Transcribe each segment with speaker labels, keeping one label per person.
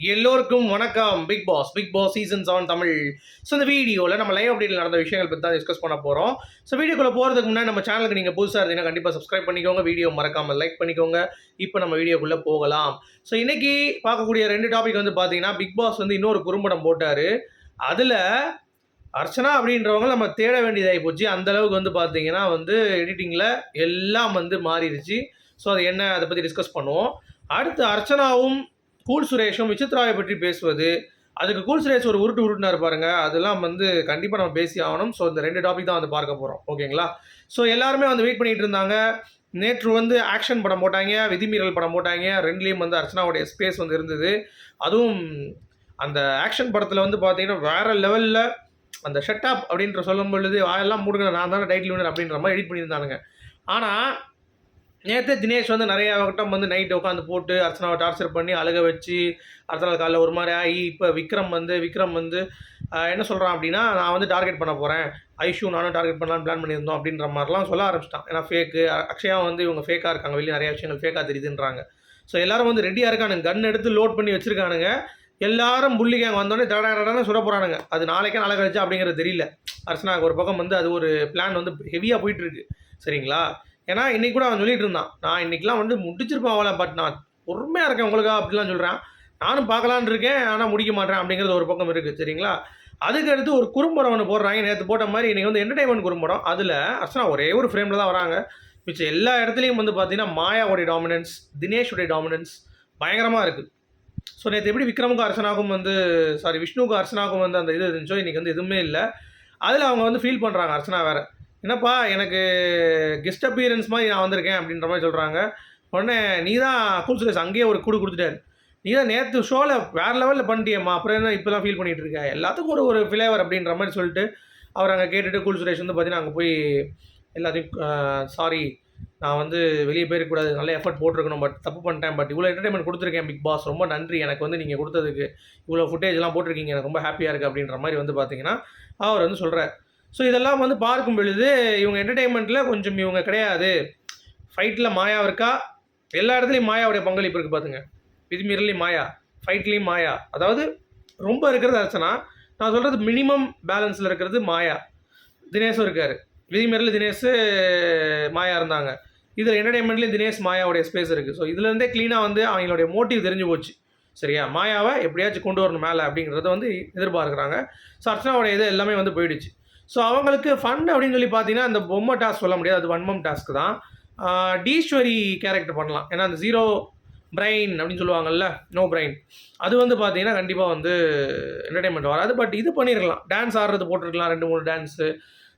Speaker 1: எல்லோருக்கும் வணக்கம். Big boss big boss season seven Tamil. So இந்த வீடியோவில் நம்ம லைவ் அப்டேட்டில் நடந்த விஷயங்கள் பற்றி தான் டிஸ்கஸ் பண்ண போகிறோம் ஸோ வீடியோக்குள்ளே போகிறதுக்கு முன்னாடி நம்ம சேனலுக்கு நீங்கள் புதுசாக இருந்தீங்கன்னா கண்டிப்பாக சப்ஸ்கிரைப் பண்ணிக்கோங்க. வீடியோ மறக்காமல் லைக் பண்ணிக்கோங்க. இப்போ நம்ம வீடியோக்குள்ளே போகலாம். ஸோ இன்னைக்கு பார்க்கக்கூடிய ரெண்டு டாபிக் வந்து பார்த்தீங்கன்னா பிக் பாஸ் வந்து இன்னொரு குறும்படம் போட்டார். அதில் அர்ச்சனா அப்படின்றவங்க நம்ம தேட வேண்டியதாகி போச்சு. அந்தளவுக்கு வந்து பார்த்தீங்கன்னா வந்து எடிட்டிங்கில் எல்லாம் வந்து மாறிடுச்சு. ஸோ அது என்ன? அதை பற்றி டிஸ்கஸ் பண்ணுவோம். அடுத்து அர்ச்சனாவும் கூல் சுரேஷும் விசித்ராவை பற்றி பேசுவது. அதுக்கு கூல் சுரேஷ் ஒரு உருட்டு உருட்டுனாரு பாருங்க. அதெல்லாம் வந்து கண்டிப்பாக நம்ம பேசி ஆகணும். ஸோ இந்த ரெண்டு டாபிக் தான் வந்து பார்க்க போகிறோம் ஓகேங்களா ஸோ எல்லாருமே வந்து வெயிட் பண்ணிகிட்டு இருந்தாங்க. நேற்று வந்து ஆக்ஷன் படம் போட்டாங்க. விதிமீறல் படம் போட்டாங்க. ரெண்டுலேயும் வந்து அர்ச்சனாவுடைய ஸ்பேஸ் வந்து இருந்தது. அதுவும் அந்த ஆக்ஷன் படத்தில் வந்து பார்த்தீங்கன்னா வேறு லெவலில் அந்த ஷெட்டாப் அப்படின்ற சொல்லும் பொழுது வாயெல்லாம் மூடுங்க நான் தானே டைட்டில் வினர் அப்படின்ற மாதிரி எடிட் பண்ணியிருந்தானுங்க. ஆனால் நேற்று தினேஷ் வந்து நிறைய வட்டம் வந்து நைட் உட்காந்து போட்டு அர்ச்சனாவை டார்ச்சர் பண்ணி அழுக வச்சு அர்ச்சனா காலைல ஒரு மாதிரி ஆகி இப்போ விக்ரம் வந்து விக்ரம் வந்து என்ன சொல்கிறான் அப்படின்னா நான் வந்து டார்கெட் பண்ண போகிறேன் ஐஷு நானும் டார்கெட் பண்ணலான்னு பிளான் பண்ணியிருந்தோம் அப்படின்ற மாதிரிலாம் சொல்ல ஆரம்பிச்சிட்டான். ஏன்னா ஃபேக்கு அக்ஷயா வந்து இவங்க ஃபேக்காக இருக்காங்க. வெளியே நிறைய விஷயங்கள் ஃபேக்காக தெரியுதுன்றாங்க. ஸோ எல்லாரும் வந்து ரெடியாக இருக்கானுங்க. கன் எடுத்து லோட் பண்ணி வச்சுருக்கானுங்க. எல்லாரும் புள்ளி கேங் வந்தோடனே தட தடன்னு சுட போகிறானுங்க அது நாளைக்கே நாளை கழிச்சா அப்படிங்கிறது தெரியல. அர்ச்சனாவுக்கு ஒரு பக்கம் வந்து அது ஒரு பிளான் வந்து ஹெவியாக போயிட்டுருக்கு சரிங்களா? ஏன்னா இன்னைக்கு கூட அவன் சொல்லிட்டு இருந்தான். நான் இன்றைக்கெலாம் வந்து முடிச்சிருப்பேன் அவளை பட் நான் பொறுமையாக இருக்கேன் உங்களுக்காக அப்படிலாம் சொல்கிறேன் நானும் பார்க்கலான்னு இருக்கேன் ஆனால் முடிக்க மாட்டேன் அப்படிங்கிறது ஒரு பக்கம் இருக்குது சரிங்களா? அதுக்கு அடுத்து ஒரு குறும்படம் ஒன்று போடுறாங்க. நேற்று போட்ட மாதிரி இன்னைக்கு வந்து என்டர்டைன்மெண்ட் குறும்படம். அதில் அர்ச்சனா ஒரே ஒரு ஃப்ரேமில் தான் வராங்க. மிச்சம் எல்லா இடத்துலையும் வந்து பார்த்தீங்கன்னா மாயாவுடைய டாமினன்ஸ் தினேஷுடைய டாமினன்ஸ் பயங்கரமாக இருக்குது ஸோ நேற்று எப்படி விக்ரமுக்கும் அர்ச்சனாக்கும் வந்து சாரி விஷ்ணுவுக்கும் அர்ச்சனாக்கும் வந்து அந்த இது இருந்துச்சோ இன்றைக்கி வந்து எதுவுமே இல்லை. அதில் அவங்க வந்து ஃபீல் பண்ணுறாங்க அர்ச்சனா வேறு. என்னப்பா எனக்கு கெஸ்ட் அப்பியரன்ஸ் மாதிரி நான் வந்திருக்கேன் அப்படின்ற மாதிரி சொல்கிறாங்க உடனே நீ தான் கூல் சுரேஷ் அங்கேயே ஒரு கூடு கொடுத்துட்டாரு. நீ தான் நேற்று ஷோவில் வேறு லெவலில் பண்ணிட்டியம்மா. அப்புறம் என்ன இப்போலாம் ஃபீல் பண்ணிகிட்டு இருக்க? எல்லாத்துக்கும் ஒரு ஒரு ஃப்ளேவர் அப்படின்ற மாதிரி சொல்லிட்டு அவர் அங்கே கேட்டுட்டு கூல் சுரேஷ் வந்து பார்த்தீங்கன்னா அங்கே போய் எல்லாத்தையும் சாரி நான் வந்து வெளியே போயிருக்கூடாது நல்ல எஃபர்ட் போட்டிருக்கணும் பட் தப்பு பண்ணிட்டேன். பட் இவ்வளோ என்டர்டைன்மெண்ட் கொடுத்துருக்கேன் பிக் பாஸ் ரொம்ப நன்றி. எனக்கு வந்து நீங்கள் கொடுத்ததுக்கு. இவ்வளோ ஃபுட்டேஜ்லாம் போட்டிருக்கீங்க. எனக்கு ரொம்ப ஹாப்பியாக இருக்குது அப்படின்ற மாதிரி வந்து பார்த்தீங்கன்னா அவர் வந்து சொல்கிறார் ஸோ இதெல்லாம் வந்து பார்க்கும் பொழுது இவங்க என்டர்டைன்மெண்ட்டில் கொஞ்சம் இவங்க கிடையாது. ஃபைட்டில் மாயா இருக்கா? எல்லா இடத்துலையும் மாயாவுடைய பங்களிப்பு இருக்குது பார்த்துங்க விதிமீறலையும் மாயா ஃபைட்லேயும் மாயா. அதாவது ரொம்ப இருக்கிறது அர்ச்சனா. நான் சொல்கிறது மினிமம் பேலன்ஸில் இருக்கிறது மாயா. தினேஷும் இருக்கார். விதிமீறல் தினேஷ் மாயா இருந்தாங்க. இதில் என்டர்டைன்மெண்ட்லேயும் தினேஷ் மாயாவுடைய ஸ்பேஸ் இருக்குது ஸோ இதுலேருந்தே க்ளீனாக வந்து அவங்களுடைய மோட்டிவ் தெரிஞ்சு போச்சு. சரியா? மாயாவை எப்படியாச்சும் கொண்டு வரணும் மேலே அப்படிங்கிறத வந்து எதிர்பார்க்குறாங்க. ஸோ அர்ச்சனாவுடைய இது எல்லாமே வந்து போயிடுச்சு. ஸோ அவங்களுக்கு ஃபன் அப்படின்னு சொல்லி பார்த்தீங்கன்னா அந்த பொம்மை டாஸ்க் சொல்ல முடியாது. அது வன்மம் டாஸ்க் தான். டீஸ்வரி கேரக்டர் பண்ணலாம். ஏன்னா அந்த ஜீரோ பிரெயின் அப்படின்னு சொல்லுவாங்கல்ல நோ பிரெயின் அது வந்து பார்த்தீங்கன்னா கண்டிப்பாக வந்து என்டர்டைன்மெண்ட் வராது. பட் இது பண்ணியிருக்கலாம் டான்ஸ் ஆடுறது போட்டிருக்கலாம். ரெண்டு மூணு டான்ஸு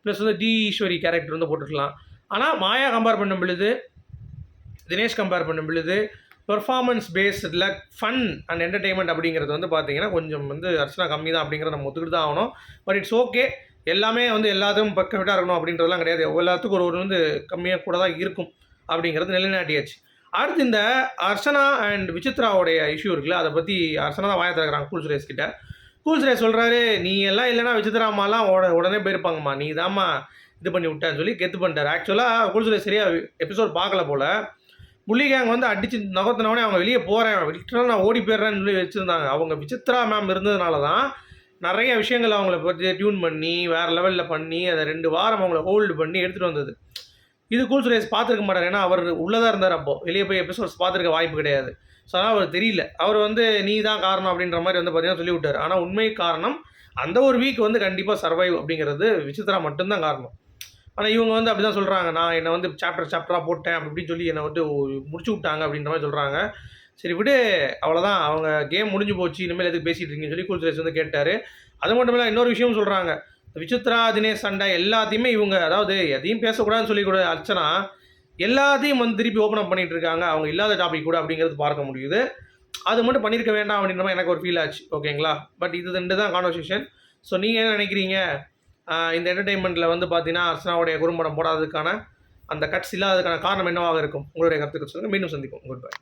Speaker 1: ப்ளஸ் வந்து டி ஈஸ்வரி கேரக்டர் வந்து போட்டிருக்கலாம். ஆனால் மாயா கம்பேர் பண்ணும் பொழுது தினேஷ் கம்பேர் பண்ணும் பொழுது பெர்ஃபார்மன்ஸ் பேஸ்டில் ஃபன் அண்ட் என்டர்டெயின்மெண்ட் அப்படிங்கிறது வந்து பார்த்தீங்கன்னா கொஞ்சம் வந்து அர்ச்சனா கம்மி தான் அப்படிங்கிறத நம்ம ஒத்துக்கிட்டு தான் ஆகணும். பட் இட்ஸ் ஓகே எல்லாமே வந்து எல்லாத்துக்கும் பர்ஃபெக்டாக இருக்கணும் அப்படின்றதெல்லாம் கிடையாது. எல்லாத்துக்கும் ஒரு ஒரு வந்து கம்மியாக கூட தான் இருக்கும் அப்படிங்கிறது நிலைநாட்டியாச்சு. அடுத்து இந்த அர்ச்சனா அண்ட் விசித்ராவுடைய இஷ்யூ இருக்குல்ல அதை பற்றி அர்ச்சனா தான் வாய திறக்கிறாங்க கூல் சுரேஷ் கிட்ட. கூல் சுரேஷ் சொல்கிறாரு நீ எல்லாம் இல்லைன்னா விசித்ராமாலாம் உட உடனே போயிருப்பாங்கம்மா. நீ தாம்மா இது பண்ணி விட்டேன்னு சொல்லி கெத்து பண்ணிட்டார். ஆக்சுவலாக கூல் சுரேஷ் சரியாக எபிசோட் பார்க்கல போல். புள்ளி கேங் வந்து அடிச்சு நகர்த்தினவொடனே அவங்க வெளியே போகிறேன் விட்டுனா நான் ஓடி போயிடுறேன்னு சொல்லி வச்சுருந்தாங்க. அவங்க விசித்ரா மேம் இருந்ததுனால தான் நிறைய விஷயங்கள் அவங்கள பற்றி டியூன் பண்ணி வேறு லெவலில் பண்ணி அதை ரெண்டு வாரம் அவங்கள ஹோல்டு பண்ணி எடுத்துகிட்டு வந்தது. இது கூல் சுரேஷ் பார்த்துருக்க மாட்டார். ஏன்னா அவர் உள்ளதாக இருந்தார் அப்போ. வெளியே போய் எபிசோட்ஸ் பார்த்துருக்க வாய்ப்பு கிடையாது. ஸோ அதனால் அவர் தெரியல. அவர் வந்து நீ தான் காரணம் அப்படின்ற மாதிரி வந்து பார்த்தீங்கன்னா சொல்லி விட்டார் ஆனால் உண்மை காரணம் அந்த ஒரு வீக் வந்து கண்டிப்பாக சர்வைவ் அப்படிங்கிறது விசித்ரா மட்டும்தான் காரணம். ஆனால் இவங்க வந்து அப்படி தான் சொல்கிறாங்க நான் என்னை வந்து சாப்டர் சாப்டராக போட்டேன் அப்படி இப்படின்னு சொல்லி என்னை வந்து முடிச்சு விட்டாங்க அப்படின்ற மாதிரி சொல்கிறாங்க சரி விடு அவ்வளோதான் அவங்க கேம் முடிஞ்சு போச்சு இனிமேல் எதுக்கு பேசிகிட்டு இருக்கீங்கன்னு சொல்லி கூல் சுரேஷ் வந்து கேட்டார். அது மட்டும் இல்லை இன்னொரு விஷயம் சொல்கிறாங்க விசித்ரா தினேஷ் சண்டை எல்லாத்தையுமே இவங்க அதாவது எதையும் பேசக்கூடாதுன்னு சொல்லி கூட அர்ச்சனா எல்லாத்தையும் வந்து திருப்பி ஓப்பன் அப் பண்ணிட்டு இருக்காங்க. அவங்க இல்லாத டாபிக் கூட அப்படிங்கிறது பார்க்க முடியுது. அது மட்டும் பண்ணியிருக்க வேண்டாம் அப்படின்ற மாதிரி எனக்கு ஒரு ஃபீல் ஆச்சு ஓகேங்களா? பட் இது ரெண்டு தான் கான்வர்சேஷன் ஸோ நீங்கள் என்ன நினைக்கிறீங்க? இந்த என்டர்டெயின்மெண்ட்டில் வந்து பார்த்தீங்கன்னா அர்ச்சனாவுடைய குறும்படம் போடாததுக்கான அந்த கட்ஸ் இல்லாததுக்கான காரணம் என்னவாக இருக்கும்? உங்களுடைய கருத்துக்கள் சொல்லுங்கள் மீண்டும் சந்திப்போம். Good bye